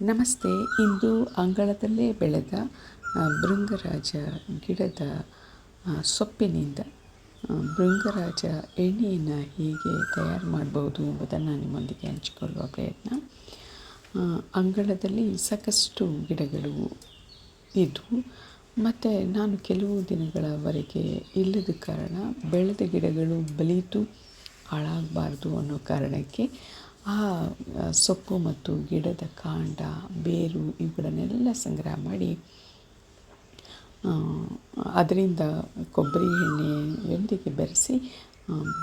ನಮಸ್ತೆ. ಇಂದು ಅಂಗಳದಲ್ಲೇ ಬೆಳೆದ ಭೃಂಗರಾಜ ಗಿಡದ ಸೊಪ್ಪಿನಿಂದ ಭೃಂಗರಾಜ ಎಣ್ಣೆಯನ್ನು ಹೇಗೆ ತಯಾರು ಮಾಡ್ಬೋದು ಎಂಬುದನ್ನು ನಿಮ್ಮೊಂದಿಗೆ ಹಂಚಿಕೊಳ್ಳುವ ಪ್ರಯತ್ನ. ಅಂಗಳದಲ್ಲಿ ಸಾಕಷ್ಟು ಗಿಡಗಳು ಇದ್ದವು ಮತ್ತು ನಾನು ಕೆಲವು ದಿನಗಳವರೆಗೆ ಇಲ್ಲದ ಕಾರಣ ಬೆಳೆದ ಗಿಡಗಳು ಬಲಿತು ಹಾಳಾಗಬಾರ್ದು ಅನ್ನೋ ಕಾರಣಕ್ಕೆ ಆ ಸೊಪ್ಪು ಮತ್ತು ಗಿಡದ ಕಾಂಡ, ಬೇರು ಇವುಗಳನ್ನೆಲ್ಲ ಸಂಗ್ರಹ ಮಾಡಿ ಅದರಿಂದ ಕೊಬ್ಬರಿ ಎಣ್ಣೆಯೊಂದಿಗೆ ಬೆರೆಸಿ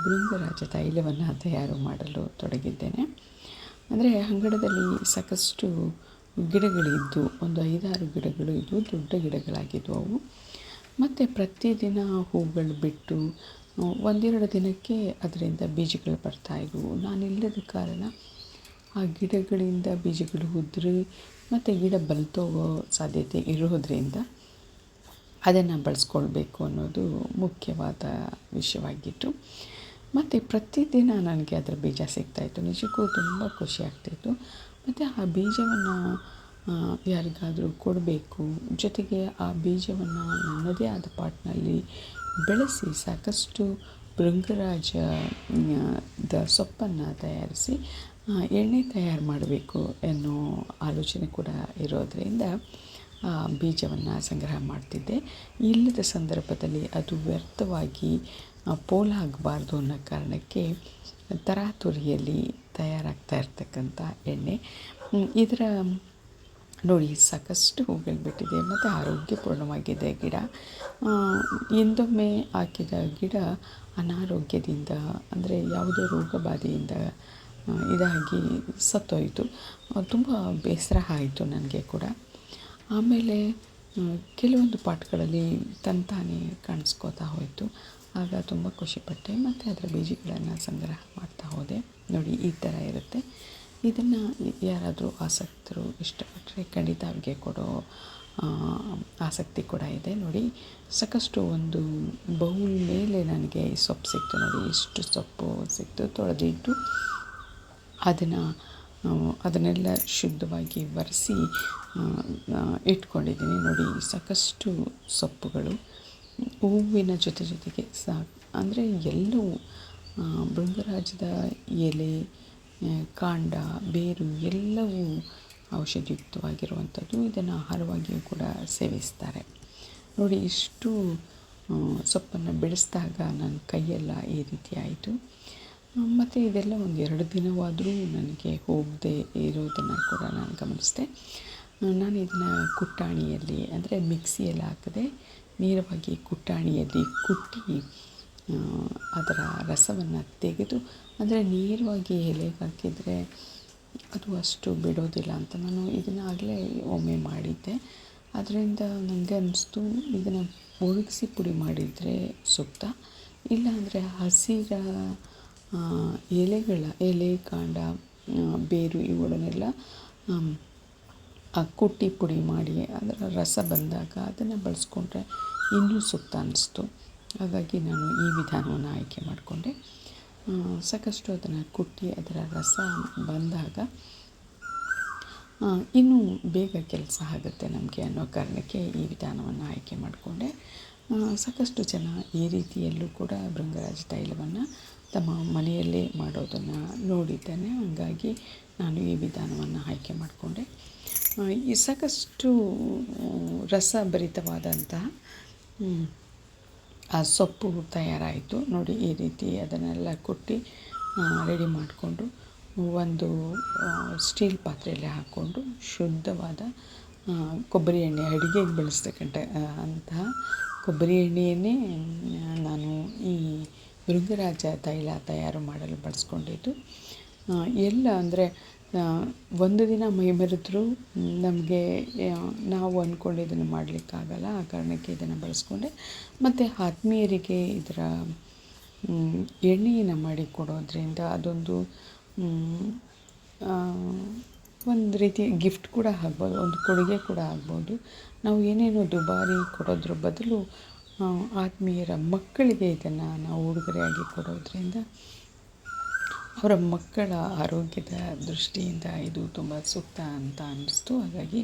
ಬೃಂಗರಾಜ ತೈಲವನ್ನು ತಯಾರು ಮಾಡಲು ತೊಡಗಿದ್ದೇನೆ. ಅಂದರೆ ಅಂಗಳದಲ್ಲಿ ಸಾಕಷ್ಟು ಗಿಡಗಳಿದ್ದು, ಒಂದು ಐದಾರು ಗಿಡಗಳು ಇದ್ದವು ದೊಡ್ಡ ಗಿಡಗಳಾಗಿದ್ದವು. ಅವು ಮತ್ತು ಪ್ರತಿದಿನ ಹೂಗಳು ಬಿಟ್ಟು ಒಂದೆರಡು ದಿನಕ್ಕೆ ಅದರಿಂದ ಬೀಜಗಳು ಬರ್ತಾಯಿದ್ವು ನಾನಿಲ್ಲದ ಕಾರಣ ಆ ಗಿಡಗಳಿಂದ ಬೀಜಗಳು ಉದುರಿ ಮತ್ತು ಗಿಡ ಬಲ್ತೋಗೋ ಸಾಧ್ಯತೆ ಇರೋದ್ರಿಂದ ಅದನ್ನು ಬಳಸ್ಕೊಳ್ಬೇಕು ಅನ್ನೋದು ಮುಖ್ಯವಾದ ವಿಷಯವಾಗಿತ್ತು. ಮತ್ತು ಪ್ರತಿದಿನ ನನಗೆ ಅದರ ಬೀಜ ಸಿಗ್ತಾಯಿತ್ತು ನಿಜಕ್ಕೂ ತುಂಬ ಖುಷಿ ಆಗ್ತಾಯಿತ್ತು ಮತ್ತು ಆ ಬೀಜವನ್ನು ಯಾರಿಗಾದರೂ ಕೊಡಬೇಕು. ಜೊತೆಗೆ ಆ ಬೀಜವನ್ನು ನನ್ನದೇ ಆದ ಪಾಟ್ನಲ್ಲಿ ಬೆಳೆಸಿ ಸಾಕಷ್ಟು ಭೃಂಗರಾಜ ಆ, ದ ಸೊಪ್ಪನ್ನು ತಯಾರಿಸಿ ಎಣ್ಣೆ ತಯಾರು ಮಾಡಬೇಕು ಅನ್ನೋ ಆಲೋಚನೆ ಕೂಡ ಇರೋದರಿಂದ ಬೀಜವನ್ನು ಸಂಗ್ರಹ ಮಾಡ್ತಿದ್ದೆ. ಇಲ್ಲದ ಸಂದರ್ಭದಲ್ಲಿ ಅದು ವ್ಯರ್ಥವಾಗಿ ಪೋಲಾಗಬಾರ್ದು ಅನ್ನೋ ಕಾರಣಕ್ಕೆ ತರಾತುರಿಯಲ್ಲಿ ತಯಾರಾಗ್ತಾ ಇರ್ತಕ್ಕಂಥ ಎಣ್ಣೆ. ಇದರ ನೋಡಿ, ಸಾಕಷ್ಟು ಹೂಗಳು ಬಿಟ್ಟಿದೆ. ಮತ್ತು ಆರೋಗ್ಯಪೂರ್ಣವಾಗಿದೆ ಗಿಡ. ಎಂದೊಮ್ಮೆ ಹಾಕಿದ ಗಿಡ ಅನಾರೋಗ್ಯದಿಂದ, ಅಂದರೆ ಯಾವುದೋ ರೋಗ ಬಾಧೆಯಿಂದ ಇದಾಗಿ ಸತ್ತೋಯಿತು. ತುಂಬ ಬೇಸರ ಆಯಿತು ನನಗೆ ಕೂಡ. ಆಮೇಲೆ ಕೆಲವೊಂದು ಪಾಟ್ಗಳಲ್ಲಿ ತಂತಾನೆ ಕಾಣಿಸ್ಕೋತಾ ಹೋಯಿತು. ಆಗ ತುಂಬ ಖುಷಿಪಟ್ಟೆ. ಮತ್ತು ಅದರ ಬೀಜಗಳನ್ನು ಸಂಗ್ರಹ ಮಾಡ್ತಾ ಹೋದೆ. ನೋಡಿ, ಈ ಥರ ಇರುತ್ತೆ. ಇದನ್ನು ಯಾರಾದರೂ ಆಸಕ್ತರು ಇಷ್ಟಪಟ್ಟರೆ ಖಂಡಿತ ಅವ್ರಿಗೆ ಕೊಡೋ ಆಸಕ್ತಿ ಕೂಡ ಇದೆ. ನೋಡಿ, ಸಾಕಷ್ಟು ಒಂದು ಬೌಲ್ ಮೇಲೆ ನನಗೆ ಸೊಪ್ಪು ಸಿಕ್ತು. ನೋಡಿ, ಇಷ್ಟು ಸೊಪ್ಪು ಸಿಕ್ತು. ತೊಳೆದಿಟ್ಟು ಅದನ್ನು ಅದನ್ನೆಲ್ಲ ಶುದ್ಧವಾಗಿ ಒರೆಸಿ ಇಟ್ಕೊಂಡಿದ್ದೀನಿ. ನೋಡಿ, ಸಾಕಷ್ಟು ಸೊಪ್ಪುಗಳು. ಹೂವಿನ ಜೊತೆ ಜೊತೆಗೆ ಸಾ ಅಂದರೆ ಎಲ್ಲೂ ಬೃಂಗರಾಜದ ಎಲೆ ಕಾಂಡ, ಬೇರು ಎಲ್ಲವೂ ಔಷಧಿಯುಕ್ತವಾಗಿರುವಂಥದ್ದು. ಇದನ್ನು ಆಹಾರವಾಗಿಯೂ ಕೂಡ ಸೇವಿಸ್ತಾರೆ. ನೋಡಿ, ಇಷ್ಟು ಸೊಪ್ಪನ್ನು ಬೆಳೆಸಿದಾಗ ನನ್ನ ಕೈಯೆಲ್ಲ ಈ ರೀತಿ ಆಯಿತು. ಮತ್ತು ಇದೆಲ್ಲ ಒಂದು ಎರಡು ದಿನವಾದರೂ ನನಗೆ ಹೋಗದೆ ಇರೋದನ್ನು ಕೂಡ ನಾನು ಗಮನಿಸಿದೆ. ನಾನು ಇದನ್ನು ಕುಟ್ಟಾಣಿಯಲ್ಲಿ, ಅಂದರೆ ಮಿಕ್ಸಿಯಲ್ಲಿ ಹಾಕದೆ ನೇರವಾಗಿ ಕುಟ್ಟಾಣಿಯಲ್ಲಿ ಕುಟ್ಟಿ ಅದರ ರಸವನ್ನು ತೆಗೆದು ಅಂದರೆ ನೇರವಾಗಿ ಎಲೆಗೆ ಹಾಕಿದರೆ ಅದು ಅಷ್ಟು ಬಿಡೋದಿಲ್ಲ ಅಂತ ನಾನು ಇದನ್ನು ಆಗಲೇ ಒಮ್ಮೆ ಮಾಡಿದ್ದೆ. ಅದರಿಂದ ನನಗೆ ಅನ್ನಿಸ್ತು ಇದನ್ನು ಒಣಗಿಸಿ ಪುಡಿ ಮಾಡಿದರೆ ಸೂಕ್ತ. ಇಲ್ಲಾಂದರೆ ಹಸಿರ ಎಲೆಗಳ, ಎಲೆ, ಕಾಂಡ ಬೇರು ಇವುಗಳನ್ನೆಲ್ಲ ಕುಟ್ಟಿ ಪುಡಿ ಮಾಡಿ ಅದರ ರಸ ಬಂದಾಗ ಅದನ್ನು ಬಳಸ್ಕೊಂಡ್ರೆ ಇನ್ನೂ ಸೂಕ್ತ ಅನ್ನಿಸ್ತು ಹಾಗಾಗಿ ನಾನು ಈ ವಿಧಾನವನ್ನು ಆಯ್ಕೆ ಮಾಡಿಕೊಂಡೆ. ಸಾಕಷ್ಟು ಅದನ್ನು ಕುಟ್ಟಿ ಅದರ ರಸ ಬಂದಾಗ ಇನ್ನೂ ಬೇಗ ಕೆಲಸ ಆಗುತ್ತೆ ನಮಗೆ ಅನ್ನೋ ಕಾರಣಕ್ಕೆ ಈ ವಿಧಾನವನ್ನು ಆಯ್ಕೆ ಮಾಡಿಕೊಂಡೆ. ಸಾಕಷ್ಟು ಜನ ಈ ರೀತಿಯಲ್ಲೂ ಕೂಡ ಭೃಂಗರಾಜ ತೈಲವನ್ನು ತಮ್ಮ ಮನೆಯಲ್ಲೇ ಮಾಡೋದನ್ನು ನೋಡಿದ್ದೇನೆ. ಹಾಗಾಗಿ ನಾನು ಈ ವಿಧಾನವನ್ನು ಆಯ್ಕೆ ಮಾಡಿಕೊಂಡೆ. ಈ ಸಾಕಷ್ಟು ರಸಭರಿತವಾದಂತಹ ಸೊಪ್ಪು ತಯಾರಾಯಿತು. ನೋಡಿ ಈ ರೀತಿ ಅದನ್ನೆಲ್ಲ ಕುಟ್ಟಿ ರೆಡಿ ಮಾಡಿಕೊಂಡು ಒಂದು ಸ್ಟೀಲ್ ಪಾತ್ರೆಯಲ್ಲಿ ಹಾಕ್ಕೊಂಡು ಶುದ್ಧವಾದ ಕೊಬ್ಬರಿ ಎಣ್ಣೆ ಅಡುಗೆಗೆ ಬಳಸ್ತಕ್ಕಂಥ ಆ, ಅಂತಹ ಕೊಬ್ಬರಿ ಎಣ್ಣೆಯನ್ನೇ ನಾನು ಈ ಭೃಂಗರಾಜ ತೈಲ ತಯಾರು ಮಾಡಲು ಬಳಸ್ಕೊಂಡಿದ್ದು. ಎಲ್ಲ ಅಂದರೆ ಒಂದು ದಿನ ಮೈ ನಮಗೆ ನಾವು ಅಂದ್ಕೊಂಡಿದ್ದನ್ನು ಮಾಡಲಿಕ್ಕಾಗಲ್ಲ. ಆ ಕಾರಣಕ್ಕೆ ಇದನ್ನು ಬಳಸ್ಕೊಂಡೆ. ಮತ್ತು ಆತ್ಮೀಯರಿಗೆ ಇದರ ಎಣ್ಣೆಯನ್ನು ಮಾಡಿ ಕೊಡೋದ್ರಿಂದ ಅದೊಂದು ಒಂದು ರೀತಿ ಗಿಫ್ಟ್ ಕೂಡ ಆಗ್ಬೋದು, ಒಂದು ಕೊಡುಗೆ ಕೂಡ ಆಗ್ಬೋದು. ನಾವು ಏನೇನೋ ದುಬಾರಿ ಕೊಡೋದ್ರ ಬದಲು ಆತ್ಮೀಯರ ಮಕ್ಕಳಿಗೆ ಇದನ್ನು ನಾವು ಉಡುಗೊರೆಯಾಗಿ ಕೊಡೋದ್ರಿಂದ ಅವರ ಮಕ್ಕಳ ಆರೋಗ್ಯದ ದೃಷ್ಟಿಯಿಂದ ಇದು ತುಂಬ ಸೂಕ್ತ ಅಂತ ಅನ್ನಿಸ್ತು. ಹಾಗಾಗಿ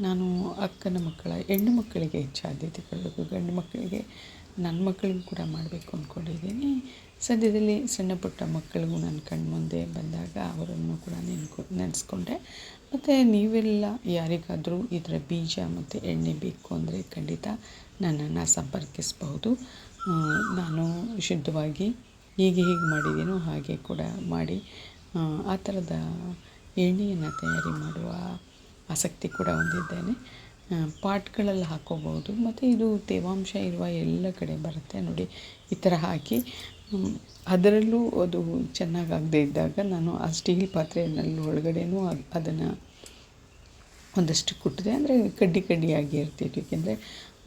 ನಾನು ಅಕ್ಕನ ಮಕ್ಕಳ, ಹೆಣ್ಣು ಮಕ್ಕಳಿಗೆ ಹೆಚ್ಚು ಆದ್ಯತೆ ಕೊಡಬೇಕು, ಗಂಡು ಮಕ್ಕಳಿಗೆ ನನ್ನ ಮಕ್ಕಳಿಗೂ ಕೂಡ ಮಾಡಬೇಕು ಅಂದ್ಕೊಂಡಿದ್ದೀನಿ. ಸದ್ಯದಲ್ಲಿ ಸಣ್ಣ ಪುಟ್ಟ ಮಕ್ಕಳಿಗೂ ನನ್ನ ಕಣ್ಮುಂದೆ ಬಂದಾಗ ಅವರನ್ನು ಕೂಡ ನೆನ್ಕೊ, ನೆನೆಸ್ಕೊಂಡೆ. ಮತ್ತು ನೀವೆಲ್ಲ ಯಾರಿಗಾದರೂ ಇದರ ಬೀಜ ಮತ್ತು ಎಣ್ಣೆ ಬೇಕು ಅಂದರೆ ಖಂಡಿತ ನನ್ನನ್ನು ಸಂಪರ್ಕಿಸಬಹುದು. ನಾನು ಶುದ್ಧವಾಗಿ ಹೀಗೆ ಹೀಗೆ ಮಾಡಿದ್ದೀನೋ ಹಾಗೆ ಕೂಡ ಮಾಡಿ, ಆ ಥರದ ಎಣ್ಣೆಯನ್ನು ತಯಾರಿ ಮಾಡುವ ಆಸಕ್ತಿ ಕೂಡ ಹೊಂದಿದ್ದೇನೆ. ಪಾಟ್ಗಳಲ್ಲಿ ಹಾಕೋಬಹುದು, ಮತ್ತು ಇದು ತೇವಾಂಶ ಇರುವ ಎಲ್ಲ ಕಡೆ ಬರುತ್ತೆ ನೋಡಿ, ಈ ಥರ ಹಾಕಿ. ಅದರಲ್ಲೂ ಅದು ಚೆನ್ನಾಗಾಗದೇ ಇದ್ದಾಗ ನಾನು ಆ ಸ್ಟೀಲ್ ಪಾತ್ರೆಯಲ್ಲಿ ಒಳಗಡೆನೂ ಅದನ್ನು ಒಂದಷ್ಟು ಕುಟ್ಟಿದೆ. ಅಂದರೆ ಕಡ್ಡಿ ಕಡ್ಡಿಯಾಗಿ ಇರ್ತಿತ್ತು ಏಕೆಂದರೆ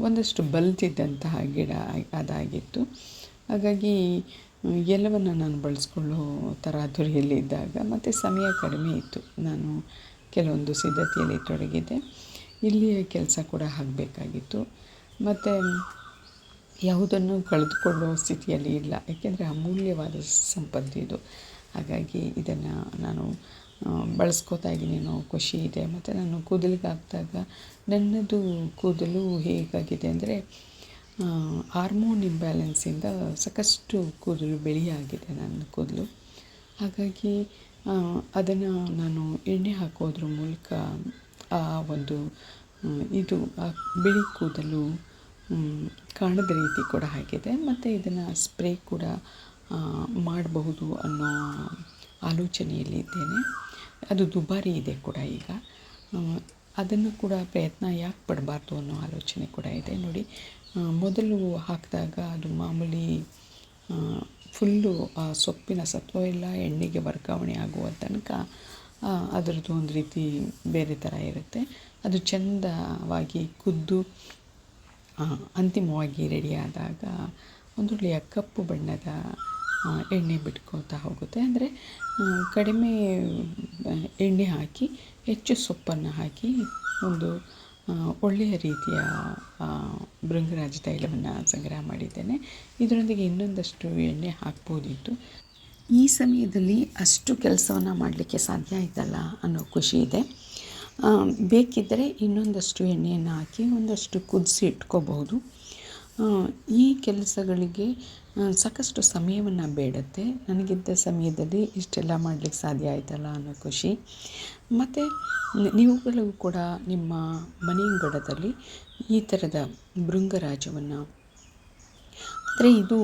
ಒಂದಷ್ಟು ಬಲ್ತಿದ್ದಂತಹ ಗಿಡ ಅದಾಗಿತ್ತು. ಹಾಗಾಗಿ ಎಲ್ಲವನ್ನು ನಾನು ಬಳಸ್ಕೊಳ್ಳೋ ತರಾತುರಿಯಲ್ಲಿದ್ದಾಗ ಮತ್ತು ಸಮಯ ಕಡಿಮೆ ಇತ್ತು. ನಾನು ಕೆಲವೊಂದು ಸಿದ್ಧತೆಯಲ್ಲಿ ತೊಡಗಿದ್ದೆ. ಇಲ್ಲಿಯ ಕೆಲಸ ಕೂಡ ಆಗಬೇಕಾಗಿತ್ತು. ಮತ್ತು ಯಾವುದನ್ನು ಕಳೆದುಕೊಳ್ಳೋ ಸ್ಥಿತಿಯಲ್ಲಿ ಇಲ್ಲ. ಏಕೆಂದರೆ ಅಮೂಲ್ಯವಾದ ಸಂಪತ್ತು ಇದು. ಹಾಗಾಗಿ ಇದನ್ನು ನಾನು ಬಳಸ್ಕೋತಾ ಇದ್ದೀನಿ ಅನ್ನೋ ಖುಷಿ ಇದೆ. ಮತ್ತು ನಾನು ಕೂದಲಿಗೆ ಹಾಕಿದಾಗ ನನ್ನದು ಕೂದಲು ಹೇಗಾಗಿದೆ ಅಂದರೆ ಹಾರ್ಮೋನ್ ಇಂಬ್ಯಾಲೆನ್ಸಿಂದ ಸಾಕಷ್ಟು ಕೂದಲು ಬಿಳಿಯಾಗಿದೆ ನನ್ನ ಕೂದಲು. ಹಾಗಾಗಿ ಅದನ್ನು ನಾನು ಎಣ್ಣೆ ಹಾಕೋದ್ರ ಮೂಲಕ ಆ ಒಂದು ಇದು, ಆ ಬಿಳಿ ಕೂದಲು ಕಾಣದ ರೀತಿ ಕೂಡ ಆಗಿದೆ. ಮತ್ತು ಇದನ್ನು ಸ್ಪ್ರೇ ಕೂಡ ಮಾಡಬಹುದು ಅನ್ನೋ ಆಲೋಚನೆಯಲ್ಲಿದ್ದೇನೆ ಅದು ದುಬಾರಿ ಇದೆ ಕೂಡ ಈಗ. ಅದನ್ನು ಕೂಡ ಪ್ರಯತ್ನ ಯಾಕೆ ಪಡಬಾರ್ದು ಅನ್ನೋ ಆಲೋಚನೆ ಕೂಡ ಇದೆ. ನೋಡಿ ಮೊದಲು ಹಾಕಿದಾಗ ಅದು ಮಾಮೂಲಿ ಫುಲ್ಲು, ಆ, ಸೊಪ್ಪಿನ ಸತ್ವ ಎಲ್ಲ ಎಣ್ಣೆಗೆ ವರ್ಗಾವಣೆ ಆಗುವ ತನಕ ಅದರದ್ದು ಒಂದು ರೀತಿ ಬೇರೆ ಥರ ಇರುತ್ತೆ. ಅದು ಚಂದವಾಗಿ ಕುದ್ದು ಅಂತಿಮವಾಗಿ ರೆಡಿಯಾದಾಗ ಒಂದೊಳ್ಳೆಯ ಕಪ್ಪು ಬಣ್ಣದ ಎಣ್ಣೆ ಬಿಟ್ಕೊಳ್ತಾ ಹೋಗುತ್ತೆ. ಅಂದರೆ ಕಡಿಮೆ ಎಣ್ಣೆ ಹಾಕಿ, ಹೆಚ್ಚು ಸೊಪ್ಪನ್ನು ಹಾಕಿ, ಒಂದು ಒಳ್ಳೆಯ ರೀತಿಯ ಭೃಂಗರಾಜ ತೈಲವನ್ನು ಸಂಗ್ರಹ ಮಾಡಿದ್ದೇನೆ. ಇದರೊಂದಿಗೆ ಇನ್ನೊಂದಷ್ಟು ಎಣ್ಣೆ ಹಾಕ್ಬೋದಿತ್ತು. ಈ ಸಮಯದಲ್ಲಿ ಅಷ್ಟು ಕೆಲಸವನ್ನು ಮಾಡಲಿಕ್ಕೆ ಸಾಧ್ಯ ಆಯ್ತಲ್ಲ ಅನ್ನೋ ಖುಷಿ ಇದೆ. ಬೇಕಿದ್ದರೆ ಇನ್ನೊಂದಷ್ಟು ಎಣ್ಣೆಯನ್ನು ಹಾಕಿ ಒಂದಷ್ಟು ಕುದಿಸಿ ಇಟ್ಕೋಬಹುದು. ಈ ಕೆಲಸಗಳಿಗೆ ಸಾಕಷ್ಟು ಸಮಯವನ್ನು ಬೇಡತ್ತೆ. ನನಗಿದ್ದ ಸಮಯದಲ್ಲಿ ಇಷ್ಟೆಲ್ಲ ಮಾಡಲಿಕ್ಕೆ ಸಾಧ್ಯ ಆಯಿತಲ್ಲ ಅನ್ನೋ ಖುಷಿ. ಮತ್ತು ನೀವುಗಳು ಕೂಡ ನಿಮ್ಮ ಮನೆಯಂಗಡದಲ್ಲಿ ಈ ಥರದ ಭೃಂಗರಾಜವನ್ನು ಅಂದರೆ ಇದು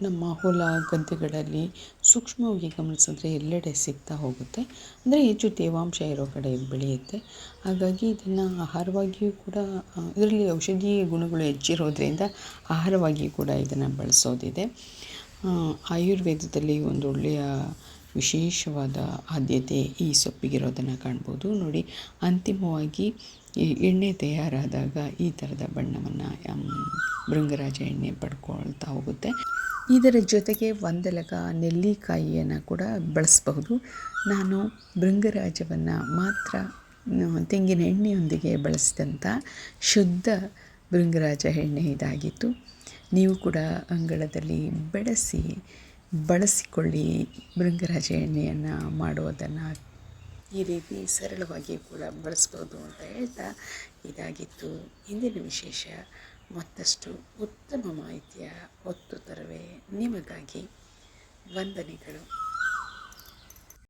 ನಮ್ಮ ಹೊಲ ಗದ್ದೆಗಳಲ್ಲಿ ಸೂಕ್ಷ್ಮವಾಗಿ ಗಮನಿಸಿದ್ರೆ ಎಲ್ಲೆಡೆ ಸಿಗ್ತಾ ಹೋಗುತ್ತೆ. ಅಂದರೆ ಹೆಚ್ಚು ತೇವಾಂಶ ಇರೋ ಕಡೆ ಬೆಳೆಯುತ್ತೆ. ಹಾಗಾಗಿ ಇದನ್ನು ಆಹಾರವಾಗಿಯೂ ಕೂಡ ಇದರಲ್ಲಿ ಔಷಧೀಯ ಗುಣಗಳು ಹೆಚ್ಚಿರೋದ್ರಿಂದ ಆಹಾರವಾಗಿಯೂ ಕೂಡ ಇದನ್ನು ಬಳಸೋದಿದೆ. ಆಯುರ್ವೇದದಲ್ಲಿ ಒಂದು ಒಳ್ಳೆಯ ವಿಶೇಷವಾದ ಆದ್ಯತೆ ಈ ಸೊಪ್ಪಿಗಿರೋದನ್ನು ಕಾಣ್ಬೋದು. ನೋಡಿ, ಅಂತಿಮವಾಗಿ ಎಣ್ಣೆ ತಯಾರಾದಾಗ ಈ ಥರದ ಬಣ್ಣವನ್ನು ಭೃಂಗರಾಜ ಎಣ್ಣೆ ಪಡ್ಕೊಳ್ತಾ ಹೋಗುತ್ತೆ. ಇದರ ಜೊತೆಗೆ ಒಂದೆಲಗ ನೆಲ್ಲಿಕಾಯಿಯನ್ನು ಕೂಡ ಬಳಸಬಹುದು. ನಾನು ಭೃಂಗರಾಜವನ್ನು ಮಾತ್ರ ತೆಂಗಿನ ಎಣ್ಣೆಯೊಂದಿಗೆ ಬಳಸಿದಂಥ ಶುದ್ಧ ಭೃಂಗರಾಜ ಎಣ್ಣೆ ಇದಾಗಿತ್ತು. ನೀವು ಕೂಡ ಅಂಗಳದಲ್ಲಿ ಬೆಳೆಸಿ ಬಳಸಿಕೊಳ್ಳಿ ಭೃಂಗರಾಜ ಎಣ್ಣೆಯನ್ನು ಮಾಡುವುದನ್ನು ಈ ರೀತಿ ಸರಳವಾಗಿ ಕೂಡ ಬಳಸ್ಬೋದು ಅಂತ ಹೇಳ್ತಾ ಇದಾಗಿತ್ತು. ಇಂದಿನ ವಿಶೇಷ, ಮತ್ತಷ್ಟು ಉತ್ತಮ ಮಾಹಿತಿಯ ಹೊತ್ತು ತರುವೆ ನಿಮಗಾಗಿ ವಂದನೆಗಳು.